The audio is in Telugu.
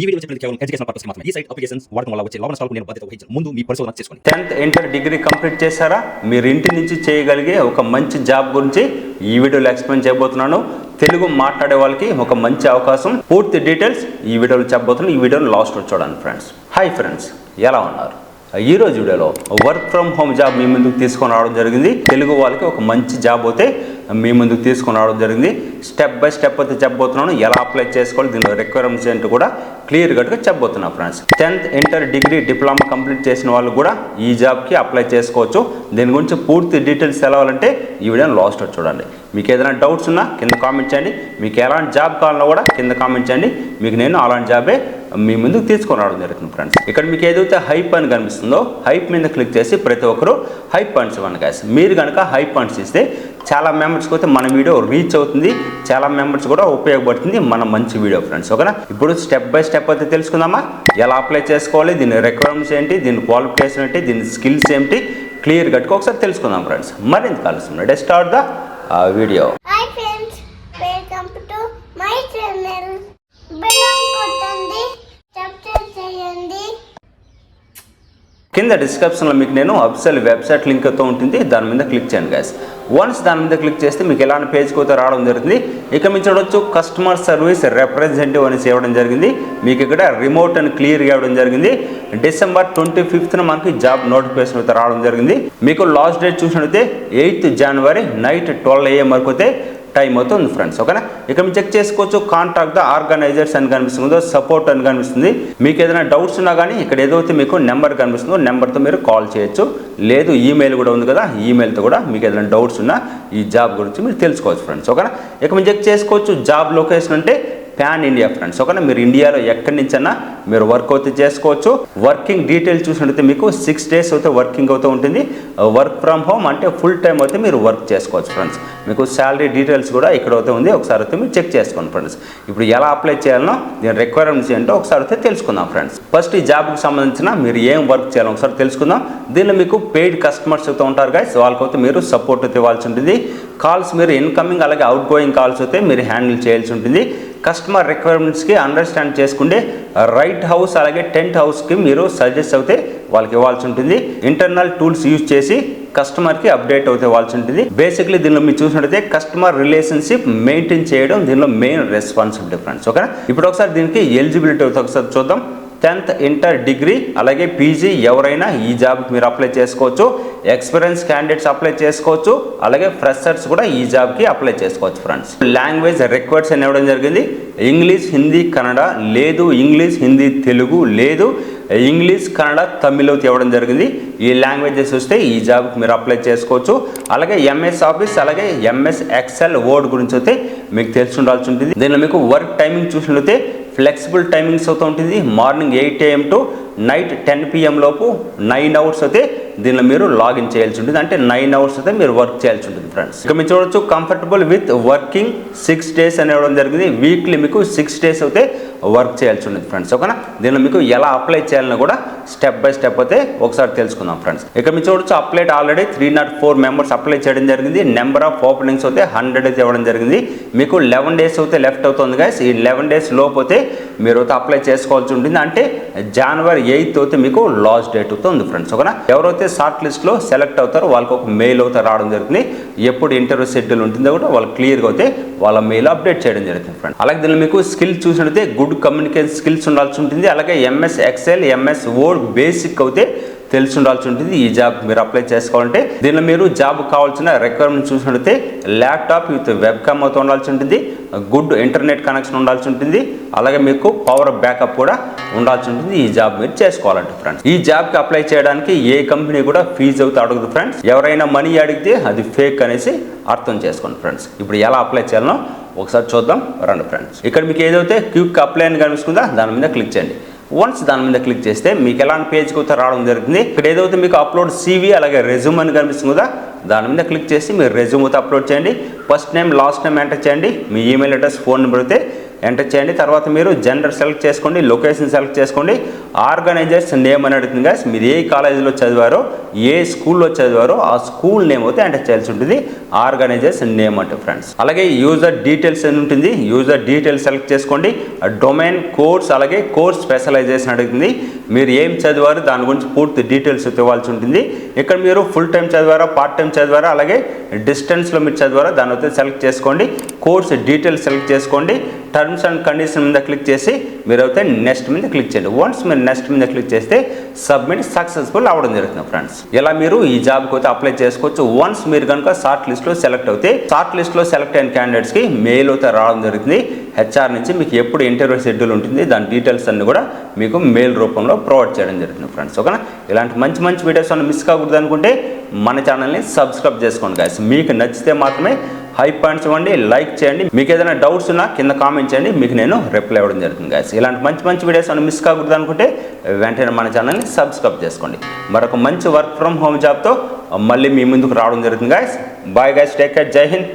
ఈ వీడియో చెప్పినది కేవలం ఎడ్యుకేషన్ పర్పస్ మాత్రమే. ఈ సైట్ అప్లికేషన్స్ వాడటం వల్ల వచ్చే లాభ నేను బాధ్యత వహించాను. ముందు మీ పరిశోధన చేసుకోండి. టెన్త్ ఇంటర్ డిగ్రీ కంప్లీట్ చేశారా? మీరు ఇంటి నుంచి చేయగలిగే ఒక మంచి జాబ్ గురించి ఈ వీడియోలో ఎక్స్ప్లెయిన్ చేయబోతున్నాను. తెలుగు మాట్లాడే వాళ్ళకి ఒక మంచి అవకాశం. పూర్తి డీటెయిల్స్ ఈ వీడియోలో చెప్పబోతున్నాను. ఈ వీడియోని లాస్ట్ చూడండి ఫ్రెండ్స్ హాయ్ ఫ్రెండ్స్ ఎలా ఉన్నారు? ఈ రోజు వీడియోలో వర్క్ ఫ్రమ్ హోమ్ జాబ్ మీ ముందుకు తీసుకొని రావడం జరిగింది. తెలుగు వాళ్ళకి ఒక మంచి జాబ్ అయితే మీ ముందుకు తీసుకొని రావడం జరిగింది. స్టెప్ బై స్టెప్ అయితే చెప్పబోతున్నాను. ఎలా అప్లై చేసుకోవాలి? దీనిలో రిక్వైర్మెంట్స్ ఏంటి కూడా క్లియర్ కట్గా చెప్పబోతున్నా friends tenth inter degree diploma complete చేసిన వాళ్ళు కూడా ఈ జాబ్కి అప్లై చేసుకోవచ్చు. దీని గురించి పూర్తి డీటెయిల్స్ తెలవాలంటే ఈ వీడియోని లాస్ట్ చూడండి. మీకు ఏదైనా డౌట్స్ ఉన్నా కింద కామెంట్ చేయండి. మీకు ఎలాంటి జాబ్ కావాలన్నా కూడా కింద కామెంట్ చేయండి. మీకు నేను అలాంటి జాబే మీ ముందుకు తీసుకొని రావడం జరుగుతుంది ఫ్రెండ్స్ ఇక్కడ మీకు ఏదైతే హైప్ అని కనిపిస్తుందో హైప్ మీద క్లిక్ చేసి ప్రతి ఒక్కరు హైప్ పాయింట్స్ ఇవ్వండి గ్యాస్ మీరు కనుక హైప్ పాయింట్స్ ఇస్తే చాలా మెంబర్స్కి అయితే మన వీడియో రీచ్ అవుతుంది చాలా మెంబర్స్ కూడా ఉపయోగపడుతుంది మన మంచి వీడియో ఫ్రెండ్స్ ఓకేనా ఇప్పుడు స్టెప్ బై స్టెప్ అయితే తెలుసుకుందామా? ఎలా అప్లై చేసుకోవాలి దీని రిక్వైర్మెంట్స్ ఏంటి దీని క్వాలిఫికేషన్ ఏంటి దీని స్కిల్స్ ఏంటి? క్లియర్ కట్టుకో ఒకసారి తెలుసుకుందాం ఫ్రెండ్స్ మరింత కలుస్తుంది let start the video friends welcome to my channel bell కొట్టండి. చేయండి. కింద డిస్క్రిప్షన్లో మీకు నేను అఫీషియల్ వెబ్సైట్ లింక్తో ఉంటుంది. దాని మీద క్లిక్ చేయండి గ్యాస్ వన్స్ దాని మీద క్లిక్ చేస్తే మీకు ఎలాంటి పేజ్కి అయితే రావడం జరుగుతుంది. ఇక మీరు చూడవచ్చు కస్టమర్ సర్వీస్ రిప్రజెంటేటివ్ అనేసి ఇవ్వడం జరిగింది. మీకు ఇక్కడ రిమోట్ అని క్లియర్గా ఇవ్వడం జరిగింది. డిసెంబర్ ట్వంటీ ఫిఫ్త్న మనకి జాబ్ నోటిఫికేషన్ అయితే రావడం జరిగింది. మీకు లాస్ట్ డేట్ చూసినట్లయితే eighth January night twelve AM వరకు అయితే టైం అవుతుంది ఫ్రెండ్స్ ఓకేనా? ఇక మీరు చెక్ చేసుకోవచ్చు కాంటాక్ట్ ద ఆర్గనైజర్స్ అని కనిపిస్తుందో సపోర్ట్ అని కనిపిస్తుంది. మీకు ఏదైనా డౌట్స్ ఉన్నా కానీ ఇక్కడ ఏదైతే మీకు నెంబర్ కనిపిస్తుందో నెంబర్తో మీరు కాల్ చేయొచ్చు. లేదు ఈమెయిల్ కూడా ఉంది కదా ఈమెయిల్తో కూడా మీకు ఏదైనా డౌట్స్ ఉన్నా ఈ జాబ్ గురించి మీరు తెలుసుకోవచ్చు ఫ్రెండ్స్ ఓకేనా? ఇక మీరు చెక్ చేసుకోవచ్చు జాబ్ లొకేషన్ అంటే ప్యాన్ ఇండియా ఫ్రెండ్స్ ఓకేనా మీరు ఇండియాలో ఎక్కడి నుంచైనా మీరు వర్క్ అయితే చేసుకోవచ్చు. వర్కింగ్ డీటెయిల్స్ చూసినట్టయితే మీకు సిక్స్ డేస్ అయితే వర్కింగ్ అవుతూ ఉంటుంది. వర్క్ ఫ్రమ్ హోమ్ అంటే ఫుల్ టైం అయితే మీరు వర్క్ చేసుకోవచ్చు ఫ్రెండ్స్ మీకు శాలరీ డీటెయిల్స్ కూడా ఇక్కడ అయితే ఉంది. ఒకసారి అయితే మీరు చెక్ చేసుకోండి ఫ్రెండ్స్ ఇప్పుడు ఎలా అప్లై చేయాలనో దీని రిక్వైర్మెంట్స్ ఏంటో ఒకసారి అయితే తెలుసుకుందాం ఫ్రెండ్స్ ఫస్ట్ ఈ జాబ్కి సంబంధించిన మీరు ఏం వర్క్ చేయాలో ఒకసారి తెలుసుకుందాం. దీనిలో మీకు పెయిడ్ కస్టమర్స్ అయితే ఉంటారు గైస్ వాళ్ళకైతే మీరు సపోర్ట్ అయితే ఇవ్వాల్సి ఉంటుంది. కాల్స్ మీరు ఇన్కమింగ్ అలాగే అవుట్ గోయింగ్ కాల్స్ అయితే మీరు హ్యాండిల్ చేయాల్సి ఉంటుంది. కస్టమర్ రిక్వైర్మెంట్స్కి అండర్స్టాండ్ చేసుకుంటే రైట్ హౌస్ అలాగే టెంట్ హౌస్కి మీరు సజెస్ట్ అవుతే వాళ్ళకి ఇవ్వాల్సి ఉంటుంది. ఇంటర్నల్ టూల్స్ యూజ్ చేసి కస్టమర్కి అప్డేట్ అవుతే ఇవ్వాల్సి ఉంటుంది. బేసిక్లీ దీనిలో మీరు చూసినట్టయితే కస్టమర్ రిలేషన్షిప్ మెయింటైన్ చేయడం దీనిలో మెయిన్ రెస్పాన్సిబిలిటీ ఫ్రెండ్స్. ఓకేనా? ఇప్పుడు ఒకసారి దీనికి ఎలిజిబిలిటీ అవుతే ఒకసారి చూద్దాం. టెన్త్ ఇంటర్ డిగ్రీ అలాగే పీజీ ఎవరైనా ఈ జాబ్కి మీరు అప్లై చేసుకోవచ్చు. ఎక్స్పీరియన్స్ క్యాండిడేట్స్ అప్లై చేసుకోవచ్చు. అలాగే ఫ్రెషర్స్ కూడా ఈ జాబ్కి అప్లై చేసుకోవచ్చు ఫ్రెండ్స్. లాంగ్వేజ్ రిక్వైర్డ్స్ అని ఇవ్వడం జరిగింది. ఇంగ్లీష్ హిందీ కన్నడ లేదు. ఇంగ్లీష్ హిందీ తెలుగు లేదు. ఇంగ్లీష్ కన్నడ తమిళ్ ఇవ్వడం జరిగింది. ఈ లాంగ్వేజెస్ వస్తే ఈ జాబ్కి మీరు అప్లై చేసుకోవచ్చు. అలాగే ఎంఎస్ ఆఫీస్ అలాగే ఎంఎస్ ఎక్సెల్ వర్డ్ గురించి అయితే మీకు తెలిసి ఉండాల్సి ఉంటుంది. దీనిలో మీకు వర్క్ టైమింగ్ చూసినట్లయితే ఫ్లెక్సిబుల్ టైమింగ్స్ అవుతూ ఉంటుంది. Morning eight AM to night ten PM లోపు నైన్ అవర్స్ అయితే దీనిలో మీరు లాగిన్ చేయాల్సి ఉంటుంది. అంటే నైన్ అవర్స్ అయితే మీరు వర్క్ చేయాల్సి ఉంటుంది ఫ్రెండ్స్ ఇక మీరు చూడొచ్చు comfortable with working six days అని ఇవ్వడం జరిగింది. వీక్లీ మీకు సిక్స్ డేస్ అయితే వర్క్ చేయాల్సి ఉంటుంది ఫ్రెండ్స్ ఓకేనా? దీనిలో మీకు ఎలా అప్లై చేయాలని కూడా స్టెప్ బై స్టెప్ అయితే ఒకసారి తెలుసుకుందాం ఫ్రెండ్స్ ఇక మీరు చూడొచ్చు applied already three not four members apply చేయడం జరిగింది. నెంబర్ ఆఫ్ ఓపెనింగ్స్ అయితే హండ్రెడ్ అయితే ఇవ్వడం జరిగింది. మీకు లెవెన్ డేస్ అయితే లెఫ్ట్ అవుతుంది గైస్ ఈ లెవెన్ డేస్ లోపు అయితే మీరు అయితే అప్లై చేసుకోవాల్సి ఉంటుంది. అంటే జనవరి ఎయిత్ అయితే మీకు లాస్ట్ డేట్ అయితే ఉంది ఫ్రెండ్స్ ఓకేనా ఎవరైతే షార్ట్ లిస్ట్లో సెలెక్ట్ అవుతారో వాళ్ళకి ఒక మెయిల్ అయితే రావడం జరుగుతుంది. ఎప్పుడు ఇంటర్వ్యూ షెడ్యూల్ ఉంటుందో కూడా వాళ్ళు క్లియర్గా అయితే వాళ్ళ మెయిల్ అప్డేట్ చేయడం జరుగుతుంది ఫ్రెండ్ అలాగే దీనిలో మీకు స్కిల్ చూసినట్లయితే గుడ్ కమ్యూనికేషన్ స్కిల్స్ ఉండాల్సి ఉంటుంది. అలాగే MS excel MS word basic అయితే తెలిసి ఉండాల్సి ఉంటుంది. ఈ జాబ్ మీరు అప్లై చేసుకోవాలంటే దీనిలో మీరు జాబ్ కావాల్సిన రిక్వైర్మెంట్ చూసినట్లయితే ల్యాప్టాప్ విత్ వెబ్ కామ్ అవుతూ ఉండాల్సి ఉంటుంది. గుడ్ ఇంటర్నెట్ కనెక్షన్ ఉండాల్సి ఉంటుంది. అలాగే మీకు పవర్ బ్యాకప్ కూడా ఉండాల్సి ఉంటుంది. ఈ జాబ్ మీరు చేసుకోవాలంటే ఫ్రెండ్స్ ఈ జాబ్కి అప్లై చేయడానికి ఏ కంపెనీ కూడా ఫీజు అవుతే అడగదు ఫ్రెండ్స్ ఎవరైనా మనీ అడిగితే అది ఫేక్ అనేసి అర్థం చేసుకోండి ఫ్రెండ్స్ ఇప్పుడు ఎలా అప్లై చేయాలనో ఒకసారి చూద్దాం. రండి ఫ్రెండ్స్ ఇక్కడ మీకు ఏదైతే క్విక్ అప్లై అని కనిపిస్తుందా దాని మీద క్లిక్ చేయండి. వన్స్ దాని మీద క్లిక్ చేస్తే మీకు ఎలాంటి పేజ్కి అయితే రావడం జరుగుతుంది? ఇక్కడ ఏదైతే మీకు అప్లోడ్ సీవీ అలాగే రెజ్యూమ్ అని కనిపిస్తుంది కదా దాని మీద క్లిక్ చేసి మీరు రెజ్యూమ్తో అప్లోడ్ చేయండి. First name last name enter చేయండి. మీ ఈమెయిల్ అడ్రస్ ఫోన్ నెంబర్ అయితే ఎంటర్ చేయండి. తర్వాత మీరు జెండర్ సెలెక్ట్ చేసుకోండి లొకేషన్ సెలెక్ట్ చేసుకోండి. ఆర్గనైజర్స్ నేమ్ అని అడుగుతుంది guys. మీరు ఏ కాలేజీలో చదివారో ఏ స్కూల్లో చదివారో ఆ స్కూల్ నేమ్ అయితే ఎంటర్ చేయాల్సి ఉంటుంది. ఆర్గనైజర్స్ నేమ్ అంటే ఫ్రెండ్స్ అలాగే యూజర్ డీటెయిల్స్ అని ఉంటుంది. యూజర్ డీటెయిల్స్ సెలెక్ట్ చేసుకోండి. డొమైన్ కోర్స్ అలాగే కోర్స్ స్పెషలైజేషన్ అడుగుతుంది. మీరు ఏం చదివారు దాని గురించి పూర్తి డీటెయిల్స్ ఇవ్వాల్సి ఉంటుంది. ఇక్కడ మీరు ఫుల్ టైం చదివారా పార్ట్ టైం చదివారా అలాగే డిస్టెన్స్లో మీరు చదివారా దాని అయితే సెలెక్ట్ చేసుకోండి. కోర్స్ డీటెయిల్స్ సెలెక్ట్ చేసుకోండి. టర్మ్స్ అండ్ కండిషన్ మీద క్లిక్ చేసి మీరు అయితే నెక్స్ట్ మీద క్లిక్ చేయండి. వన్స్ మీరు నెక్స్ట్ మీద క్లిక్ చేస్తే సబ్మిట్ సక్సెస్ఫుల్ అవ్వడం జరుగుతుంది ఫ్రెండ్స్ ఇలా మీరు ఈ జాబ్కి అయితే అప్లై చేసుకోవచ్చు. వన్స్ మీరు కనుక షార్ట్ లిస్ట్లో సెలెక్ట్ అవుతే షార్ట్ లిస్ట్లో సెలెక్ట్ అయిన క్యాండిడేట్స్కి మెయిల్ అయితే రావడం జరుగుతుంది. హెచ్ఆర్ నుంచి మీకు ఎప్పుడు ఇంటర్వ్యూ షెడ్యూల్ ఉంటుంది దాని డీటెయిల్స్ అన్ని కూడా మీకు మెయిల్ రూపంలో ప్రొవైడ్ చేయడం జరుగుతుంది ఫ్రెండ్స్ ఓకేనా ఇలాంటి మంచి మంచి వీడియోస్ అన్ని మిస్ కాకూడదు అనుకుంటే మన ఛానల్ని సబ్స్క్రైబ్ చేసుకోండి గాయస్ మీకు నచ్చితే మాత్రమే హై పాయింట్స్ ఇవ్వండి లైక్ చేయండి. మీకు ఏదైనా డౌట్స్ ఉన్నా కింద కామెంట్ చేయండి మీకు నేను రిప్లై ఇవ్వడం జరుగుతుంది గాయస్ ఇలాంటి మంచి మంచి వీడియోస్ అన్ని మిస్ కాకూడదు అనుకుంటే వెంటనే మన ఛానల్ని సబ్స్క్రైబ్ చేసుకోండి. మరొక మంచి వర్క్ ఫ్రమ్ హోమ్ జాబ్తో మళ్ళీ మీ ముందుకు రావడం జరుగుతుంది guys bye guys take care జై హింద్